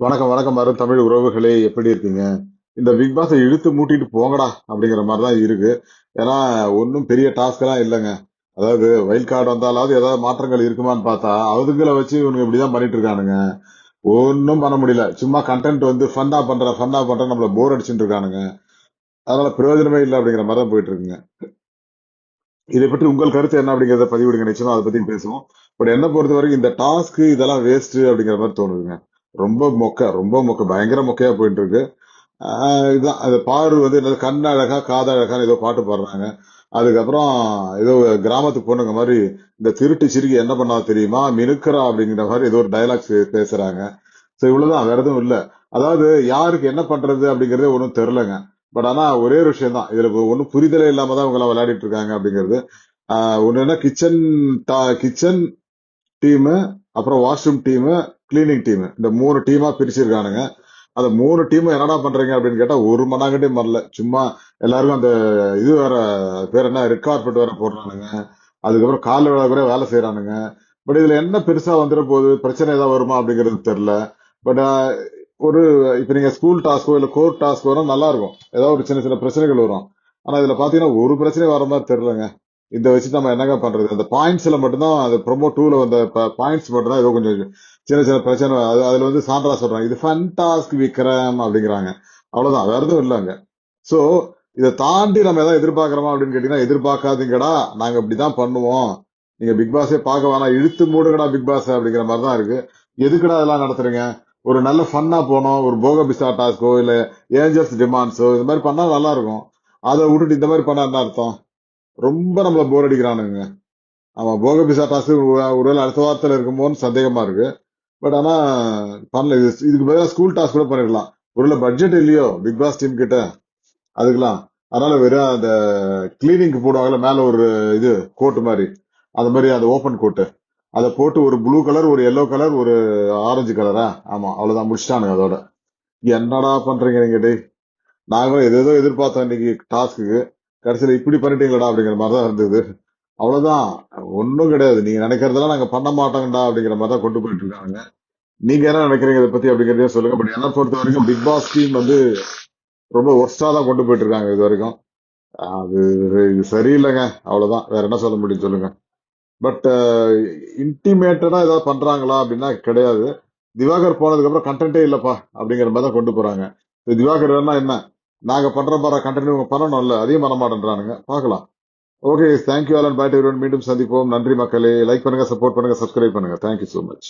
வணக்கம் வணக்கம் அருண் தமிழ் உறவுகளே. எப்படி இருக்கீங்க? இந்த பிக் பாஸை இழுத்து மூட்டிட்டு போங்கடா அப்படிங்கிற மாதிரி தான் இருக்கு. ஏன்னா ஒன்றும் பெரிய டாஸ்க்லாம் இல்லைங்க. அதாவது வைல்ட் கார்டு வந்தாலாவது ஏதாவது மாற்றங்கள் இருக்குமான்னு பார்த்தா அதுங்களை வச்சு இவனுங்க இப்படிதான் பண்ணிட்டு இருக்கானுங்க. ஒன்றும் பண்ண முடியல. சும்மா கண்டென்ட் வந்து ஃபன்னா பண்ற ஃபன்னா பண்ற நம்மள போர் அடிச்சுட்டு இருக்கானுங்க. அதனால பிரயோஜனமே இல்லை அப்படிங்கிற மாதிரி தான் போயிட்டு இருக்குங்க. இதை பற்றி உங்கள் கருத்து என்ன அப்படிங்கறத பதிவிடுங்க. நிச்சயமா அதை பத்தி பேசுவோம். பட் என்ன பொறுத்த வரைக்கும் இந்த டாஸ்க்கு இதெல்லாம் வேஸ்ட் அப்படிங்கிற மாதிரி தோணுதுங்க. ரொம்ப மொக்க ரொம்ப மொக்க பயங்கர மொக்கையா போயிட்டு இருக்கு இதுதான். அது பாரு வந்து என்னது கண் அழகா காது ஏதோ பாட்டு பாடுறாங்க. அதுக்கப்புறம் ஏதோ கிராமத்து பொண்ணுங்க மாதிரி இந்த திருட்டு சிறுகி என்ன பண்ணா தெரியுமா? மினுக்கிறா அப்படிங்கிற மாதிரி ஏதோ ஒரு டைலாக்ஸ் பேசுறாங்க. ஸோ இவ்வளவுதான். வேற எதுவும் இல்லை. அதாவது யாருக்கு என்ன பண்றது அப்படிங்கறதே ஒன்றும் தெரிலங்க. பட் ஆனா ஒரே ஒரு விஷயம் தான் இதுல ஒன்றும் புரிதலே இல்லாம தான் இவங்க விளையாடிட்டு இருக்காங்க அப்படிங்கிறது. ஆஹ் என்ன? கிச்சன் கிச்சன் டீமு அப்புறம் வாஷ்ரூம் டீமு கிளீனிங் டீம் இந்த மூணு டீமா பிரிச்சிருக்கானுங்க. அந்த மூணு டீமும் என்னடா பண்றீங்க அப்படின்னு கேட்டா ஒரு மணாங்கட்டே வரல சும்மா எல்லாருக்கும் அந்த இது வேற பேர் என்ன ரெட் கார்பெட் வேற போடுறானுங்க. அதுக்கப்புறம் கால வேலை கூட வேலை செய்யறானுங்க பட் இதுல என்ன பெருசா வந்துட போகுது? பிரச்சனை ஏதாவது வருமா அப்படிங்கிறது தெரியல. பட் ஒரு இப்ப நீங்க ஸ்கூல் டாஸ்கோ இல்ல கோர்ட் டாஸ்கோ வரும் நல்லா இருக்கும். ஏதாவது ஒரு சின்ன சின்ன பிரச்சனைகள் வரும். ஆனா இதுல பாத்தீங்கன்னா ஒரு பிரச்சனையும் வர மாதிரி தெரியலங்க. இதை வச்சு நம்ம என்னங்க பண்றது? அந்த பாயிண்ட்ஸ்ல மட்டும்தான் அந்த ப்ரொமோ டூல வந்த பாயிண்ட்ஸ் மட்டும் தான் ஏதோ கொஞ்சம் சின்ன சின்ன பிரச்சனை. அது அதுல வந்து சான்றா சொல்றாங்க இது ஃபன்டாஸ்க் விக்ரம் அப்படிங்கிறாங்க. அவ்வளவுதான் வேற எதுவும் இல்லைங்க. சோ இதை தாண்டி நம்ம எதாவது எதிர்பார்க்கிறோமா அப்படின்னு கேட்டீங்கன்னா எதிர்பார்க்காதீங்கடா நாங்க இப்படிதான் பண்ணுவோம். நீங்க பிக் பாஸே பார்க்க வேணாம் இழுத்து மூடுங்கடா பிக் பாஸ் அப்படிங்கிற மாதிரி தான் இருக்கு. எதுக்குடா இதெல்லாம் நடத்துறீங்க? ஒரு நல்ல ஃபன்னா போனோம் ஒரு போக பிசா டாஸ்கோ இல்ல ஏஞ்சல்ஸ் டிமாண்ட்ஸோ இது மாதிரி பண்ணா நல்லா இருக்கும். அதை விட்டுட்டு இந்த மாதிரி பண்ணா என்ன அர்த்தம்? ரொம்ப நம்மள போர் அடிக்கிறானுங்க. ஆமா போக பிசா டாஸ்க் ஒருவேளை அடுத்த வாரத்தில் இருக்குமோன்னு சந்தேகமா இருக்கு. பட் ஆனா பண்ணல. இது இதுக்கு பதிலாக ஸ்கூல் டாஸ்க் கூட பண்ணிடலாம் ஒருவேளை பட்ஜெட் இல்லையோ பிக் பாஸ் டீம் கிட்ட. அதுக்கெல்லாம். அதனால வெறும் அந்த கிளீனிங்க்கு போடுவாங்கல்ல மேல ஒரு இது கோட்டு மாதிரி. அந்த மாதிரி அந்த ஓப்பன் கோட்டு அதை போட்டு ஒரு ப்ளூ கலர் ஒரு எல்லோ கலர் ஒரு ஆரஞ்சு கலரா ஆமா அவ்வளவுதான். முடிச்சிட்டானுங்க அதோட. என்னடா பண்றீங்க நீங்க டே நாங்களும் எதோ எதிர்பார்த்தோம் இன்னைக்கு டாஸ்க்கு கடைசியில் இப்படி பண்ணிட்டீங்களடா அப்படிங்கிற மாதிரி தான் இருந்தது. அவ்வளவுதான். ஒன்றும் கிடையாது. நீங்க நினைக்கிறதெல்லாம் நாங்க பண்ண மாட்டோங்கடா அப்படிங்கிற மாதிரி தான் கொண்டு போயிட்டு இருக்காங்க. நீங்க என்ன நினைக்கிறீங்க இதை பத்தி அப்படிங்கிறதையும் சொல்லுங்க. பட் என்ன பொறுத்த வரைக்கும் பிக் பாஸ் டீம் வந்து ரொம்ப ஒர்ஸ்டா தான் கொண்டு போயிட்டு இருக்காங்க இது வரைக்கும் அது இது சரியில்லைங்க. அவ்வளவுதான். வேற என்ன சொல்ல முடியும் சொல்லுங்க. பட் இன்டிமேட்டடா ஏதாவது பண்றாங்களா அப்படின்னா கிடையாது. திவாகர் போனதுக்கு அப்புறம் கண்டென்ட்டே இல்லப்பா அப்படிங்கிற மாதிரி தான் கொண்டு போறாங்க. திவாகர் வேணா என்ன நாங்க பண்ற பாரு கண்டினியூ இவங்க பண்ணணும்ல அதையும் பண்ண மாட்டேன்றானுங்க பார்க்கலாம் okay thank you all and bye மீண்டும் சந்திப்போம். நன்றி மக்களே. லைக் பண்ணுங்க சப்போர்ட் பண்ணுங்க சப்ஸ்கிரைப் பண்ணுங்க. Thank you so much